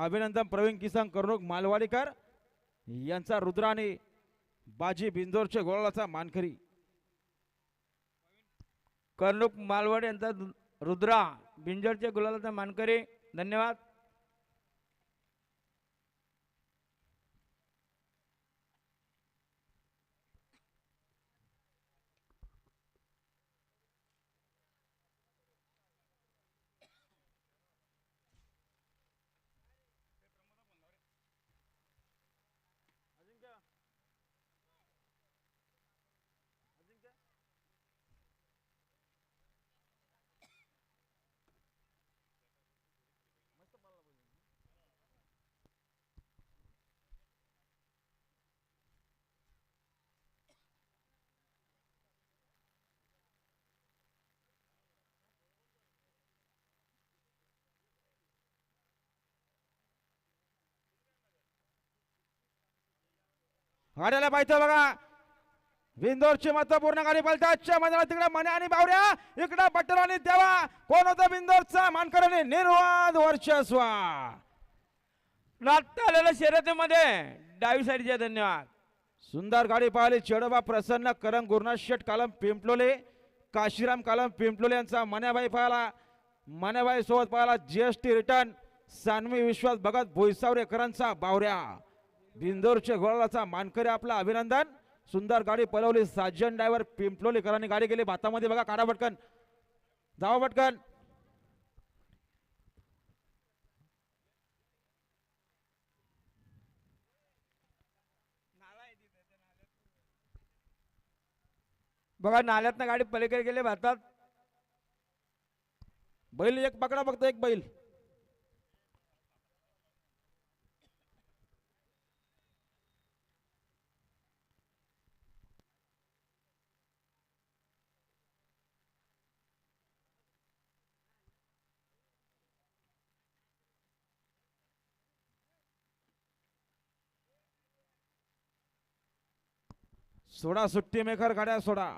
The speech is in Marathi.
अभिनंदन प्रवीण किसन कर्णूक मालवाडीकर यांचा रुद्राने बाजी बिंदोरच्या गोळाचा मानकरी. कर्णूक मालवाड यांचा रुद्रा बिंजरचे गुलालाचा मानकरी. धन्यवाद. गाड्याला पाहिजे बघा. बिंदोरची महत्त्वपूर्ण गाडी पलटाच्या मैदानात तिकडे मने आणि बावऱ्या. इकडे आणि देवा. कोण होतं बिंदोरचा मानकर आणि निर्वाद वर्चस्व. रात्र आलेल्या शर्यतीमध्ये. डावी साईडचे धन्यवाद. सुंदर गाडी पाहिली. चेडोबा प्रसन्न. करंग गुरुनाथ शेठ कालम पिंपलोले. काशीराम कालम पिंपलोले यांचा मन्याबाई पाहिला. मन्याबाई सोबत पाहिला जीएसटी रिटर्न. सानवी विश्वास भगत भोईसावरेकरांचा बावऱ्या. बिंदोरच्या गोळाचा मानकरी आपला अभिनंदन. सुंदर गाडी पळवली साजन ड्रायव्हर पिंपलोलीकरांनी गाडी गेली. भातामध्ये बघा काढा पटकन. जावा पटकन. बघा नाल्यातनं गाडी पलीकडे गेले भारतात बैल एक पकडा फक्त एक बैल. सोडा सुट्टी मेकर गाड्या सोडा।